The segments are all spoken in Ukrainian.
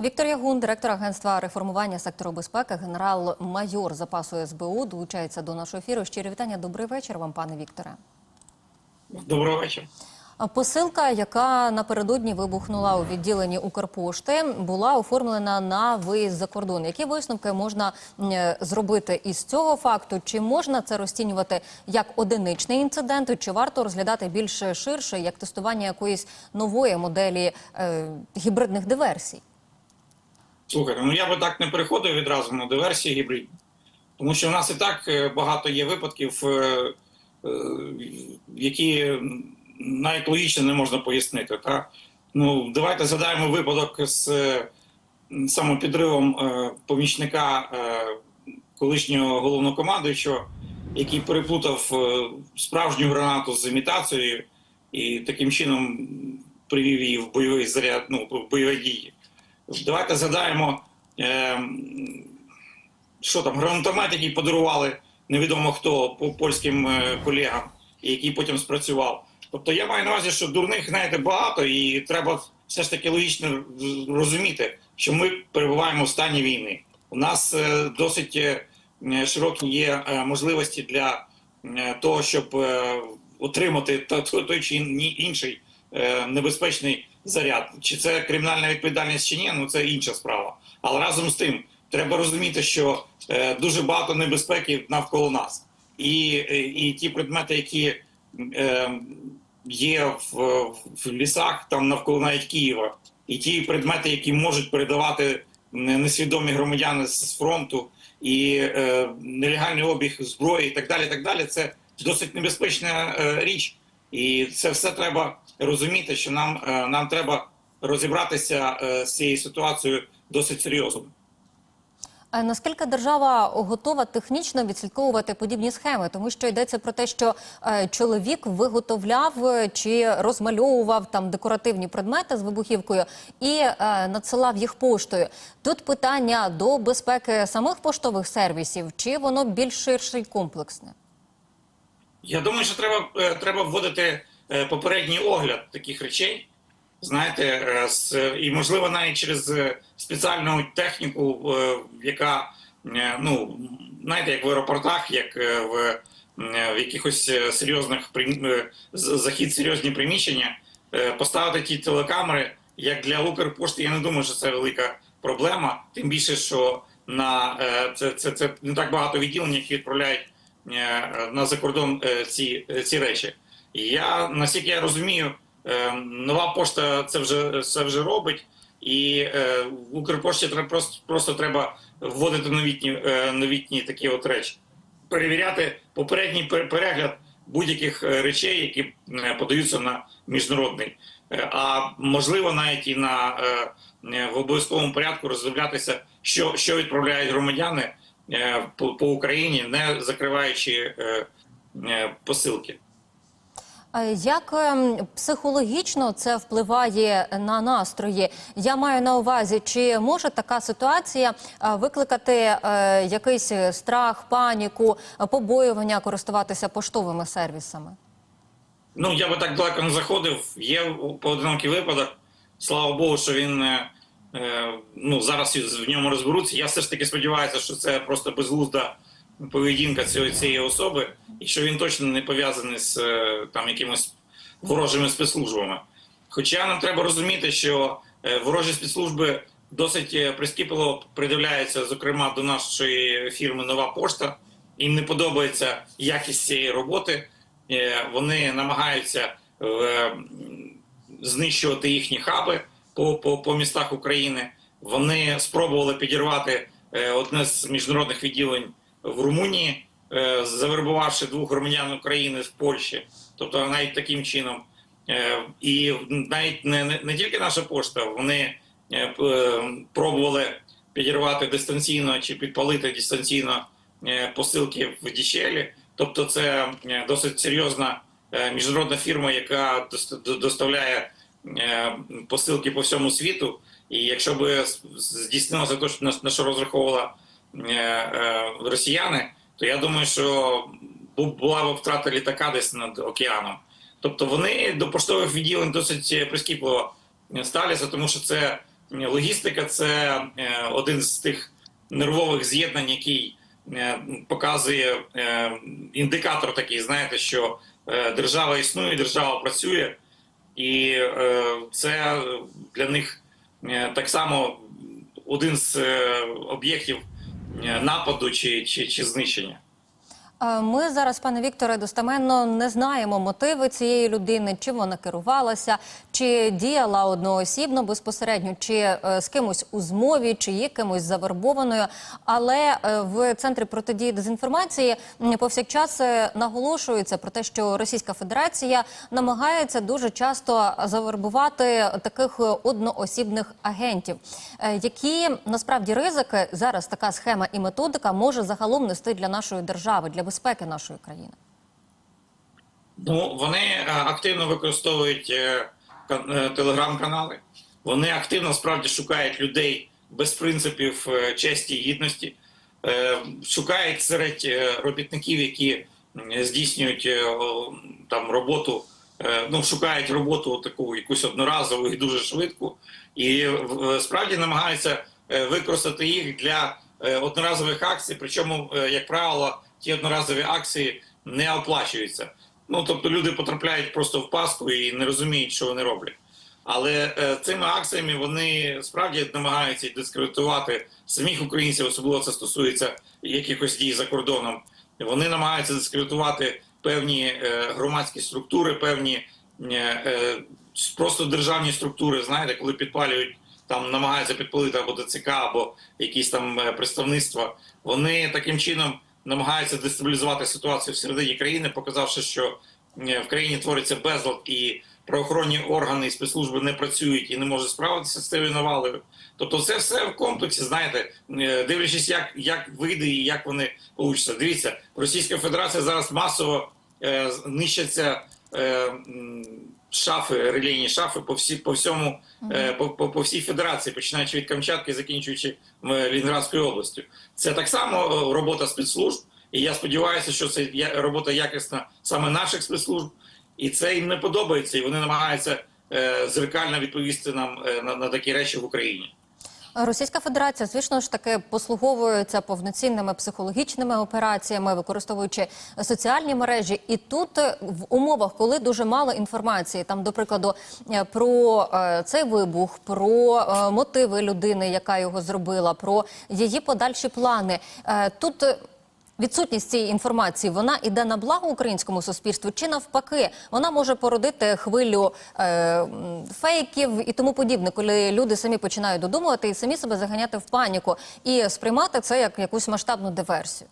Віктор Ягун, директор агентства реформування сектору безпеки, генерал-майор запасу СБУ, долучається до нашого ефіру. Щирі вітання. Добрий вечір вам, пане Вікторе. Доброго вечора. Посилка, яка напередодні вибухнула у відділенні Укрпошти, була оформлена на виїзд за кордон. Які висновки можна зробити із цього факту? Чи можна це розцінювати як одиничний інцидент? Чи варто розглядати більш ширше як тестування якоїсь нової моделі е, гібридних диверсій? Слухайте, ну я би так не переходив відразу на диверсії гібридні, тому що в нас і так е, багато є випадків, е, е, які навіть логічно не можна пояснити. Та? Ну, давайте згадаємо випадок з самопідривом помічника колишнього головнокомандуючого, який переплутав справжню гранату з імітацією і таким чином привів її в бойовий заряд, ну, в бойові дії. Давайте згадаємо, е, що там, гранатомет, який подарували невідомо хто по польським е, колегам, який потім спрацював. Тобто я маю на увазі, що дурних знаєте багато, і треба все ж таки логічно розуміти, що ми перебуваємо в стані війни. У нас е, досить е, широкі є е, можливості для е, того, щоб е, отримати той той чи ін- інший е, небезпечний заряд. Чи це кримінальна відповідальність чи ні, ну це інша справа. Але разом з тим треба розуміти, що е, дуже багато небезпеки навколо нас, і, е, і ті предмети, які е, є в, в лісах, там навколо навіть Києва, і ті предмети, які можуть передавати несвідомі громадяни з фронту, і е, нелегальний обіг зброї, і так далі. так далі, це досить небезпечна е, річ. І це все треба розуміти, що нам, е, нам треба розібратися е, з цією ситуацією досить серйозно. А наскільки держава готова технічно відслідковувати подібні схеми, тому що йдеться про те, що е, чоловік виготовляв чи розмальовував там декоративні предмети з вибухівкою і надсилав їх поштою. Тут питання до безпеки самих поштових сервісів, чи воно більш ширше і комплексне? Я думаю, що треба, треба вводити попередній огляд таких речей. Знаєте, е, і можливо навіть через е, спеціальну техніку, е, яка е, ну знаєте, як в аеропортах, як е, в, е, в якихось е, серйозних е, захід серйозні приміщення, е, поставити ті телекамери, як для Укрпошти, я не думаю, що це велика проблема. Тим більше, що на е, це, це, це не так багато відділень, які відправляють е, на закордон е, ці, е, ці речі. Я наскільки я розумію, е, нова пошта це вже це вже робить, і е, в Укрпошті треба просто, просто треба вводити новітні, е, новітні такі от речі, перевіряти попередній пер- перегляд будь-яких речей, які подаються на міжнародний, а можливо навіть і на в обов'язковому порядку роздивлятися, що, що відправляють громадяни по, по Україні, не закриваючи посилки. Е, Як ем, психологічно це впливає на настрої? Я маю на увазі, чи може така ситуація е, викликати е, якийсь страх, паніку, побоювання користуватися поштовими сервісами? Ну я би так далеко не заходив. Є поодинокий випадок. Слава Богу, що він ну зараз в ньому розберуться. Я все ж таки сподіваюся, що це просто безглузда поведінка цієї, цієї особи, і що він точно не пов'язаний з е, там якимось ворожими спецслужбами. Хоча нам треба розуміти, що е, ворожі спецслужби досить е, прискіпливо придивляються, зокрема до нашої фірми Нова пошта. Їм не подобається якість цієї роботи. Вони намагаються знищувати їхні хаби по, по, по містах України. Вони спробували підірвати одне з міжнародних відділень в Румунії, е, завербувавши двох громадян України з Польщі, тобто навіть таким чином. Е, І навіть не, не, не тільки наша пошта, вони е, пробували підірвати дистанційно чи підпалити дистанційно посилки в Дішелі. Тобто, це досить серйозна міжнародна фірма, яка доставляє посилки по всьому світу. І якщо с- здійснилося те, на, що розраховувала росіяни, то я думаю, що була б втрата літака десь над океаном. Тобто вони до поштових відділень досить прискіпливо ставляться, тому що це логістика це е, один з тих нервових з'єднань, який е, показує е, індикатор такий, знаєте, що е, держава існує, держава працює, і е, це для них е, так само один з е, об'єктів е, нападу чи, чи, чи знищення. Ми зараз, пане Вікторе, достеменно не знаємо мотиви цієї людини, чим вона керувалася, чи діяла одноосібно безпосередньо, чи е, з кимось у змові, чи є кимось завербованою. Але е, в центрі протидії дезінформації повсякчас е, наголошується про те, що Російська Федерація намагається дуже часто завербувати таких одноосібних агентів. Які насправді ризики зараз така схема і методика може загалом нести для нашої держави, для безпеки нашої країни? Ну, вони е, активно використовують е, е, телеграм-канали. Вони активно справді шукають людей без принципів честі і гідності, шукають серед робітників, які здійснюють там роботу. Ну, шукають роботу таку якусь одноразову і дуже швидку, і справді намагаються використати їх для одноразових акцій. Причому, як правило, ті одноразові акції не оплачуються. Ну тобто люди потрапляють просто в паску і не розуміють, що вони роблять. Але е, цими акціями вони справді намагаються дискредитувати самих українців, особливо це стосується якихось дій за кордоном. Вони намагаються дискредитувати певні е, громадські структури, певні е, е, просто державні структури. Знаєте, коли підпалюють там, намагаються підпалити або ДЦК, або якісь там е, представництва. Вони таким чином намагаються дестабілізувати ситуацію всередині країни, показавши, що е, в країні твориться безлад і правоохоронні органи і спецслужби не працюють і не можуть справитися з цією навалою. Тобто, це все в комплексі, знаєте, е, дивлячись, як, як вийде і як вони получаться. Дивіться, Російська Федерація зараз масово е, нищаться е, шафи, релійні шафи по всі по всьому, е, по, по, по всій федерації, починаючи від Камчатки, закінчуючи е, Лінградською областю. Це так само е, робота спецслужб, і я сподіваюся, що це робота якісна саме наших спецслужб, і це їм не подобається, і вони намагаються зеркально відповісти нам на, на такі речі в Україні. Російська Федерація, звісно ж таки, послуговується повноцінними психологічними операціями, використовуючи соціальні мережі. І тут е, в умовах, коли дуже мало інформації, там, до прикладу, е, про е, цей вибух, про мотиви людини, яка його зробила, про її подальші плани. Тут Відсутність цієї інформації вона іде на благо українському суспільству, чи навпаки, вона може породити хвилю е, фейків і тому подібне, коли люди самі починають додумувати і самі себе заганяти в паніку і сприймати це як якусь масштабну диверсію.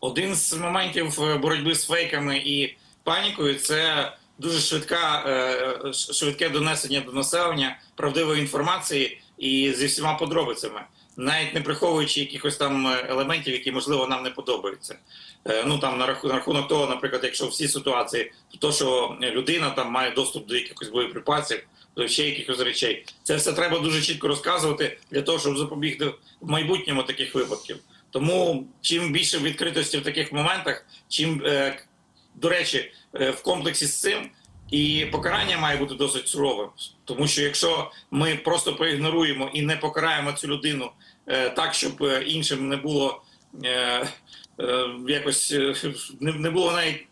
Один з моментів е, боротьби з фейками і панікою це дуже швидка, е, швидке донесення до населення правдивої інформації і зі всіма подробицями, навіть не приховуючи якихось там е, елементів, які можливо нам не подобаються. Е, Ну там на рахунок того, наприклад, якщо в цій ситуації, то що людина там має доступ до якихось боєприпасів, до ще якихось речей, це все треба дуже чітко розказувати для того, щоб запобігти в майбутньому таких випадків. Тому чим більше відкритості в таких моментах, чим е, до речі, е, в комплексі з цим і покарання має бути досить суровим, тому що якщо ми просто проігноруємо і не покараємо цю людину е, так, щоб е, іншим не було е, е, якось е, не, не було навіть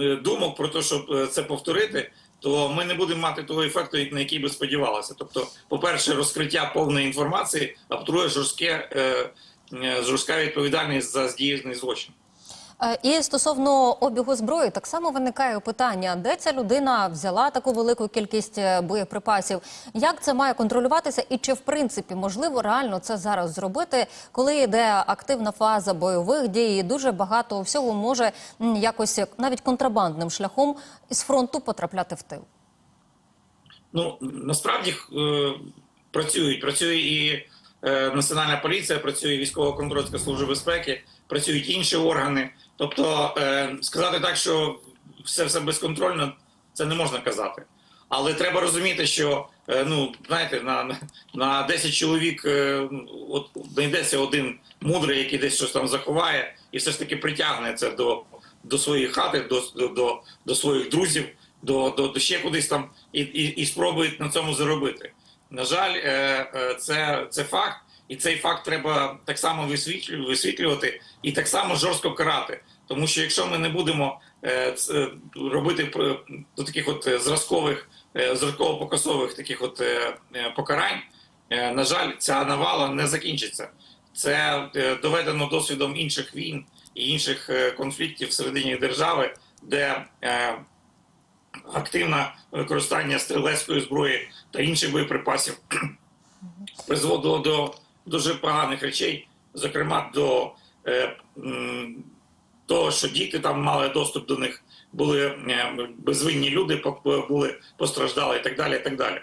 е, думок про те, щоб це повторити. То ми не будемо мати того ефекту, на який би сподівалися. Тобто, по-перше, розкриття повної інформації, а по-друге, жорстке е, жорстка відповідальність за здійснений злочин. Е, І стосовно обігу зброї, так само виникає питання, де ця людина взяла таку велику кількість е, боєприпасів, як це має контролюватися, і чи в принципі можливо реально це зараз зробити, коли йде активна фаза бойових дій, і дуже багато всього може якось навіть контрабандним шляхом із фронту потрапляти в тил. Ну насправді е, працюють. Працює і національна поліція, працює військова контрольська служба безпеки, працюють інші органи. Тобто е, сказати так, що все все безконтрольно, це не можна казати. Але треба розуміти, що е, ну знаєте, на, на- на 10 чоловік е, от знайдеться один мудрий, який десь щось там заховає, і все ж таки притягне це до, до своєї хати, до, до, до, своїх друзів, до, до, до ще кудись там, і, і, і спробують на цьому заробити. На жаль, е, е, це, це факт, і цей факт треба так само висвітлю- висвітлювати і так само жорстко карати. Тому що якщо ми не будемо е, е, робити до таких от е, зразкових, е, зразково-показових таких от покарань, на жаль, ця навала не закінчиться. Це доведено досвідом інших війн і інших конфліктів всередині держави, де активне використання стрілецької зброї та інших боєприпасів призводило до дуже поганих речей, зокрема до е, того, що діти там мали доступ до них, були е, безвинні люди, були постраждали і так далі. І так далі.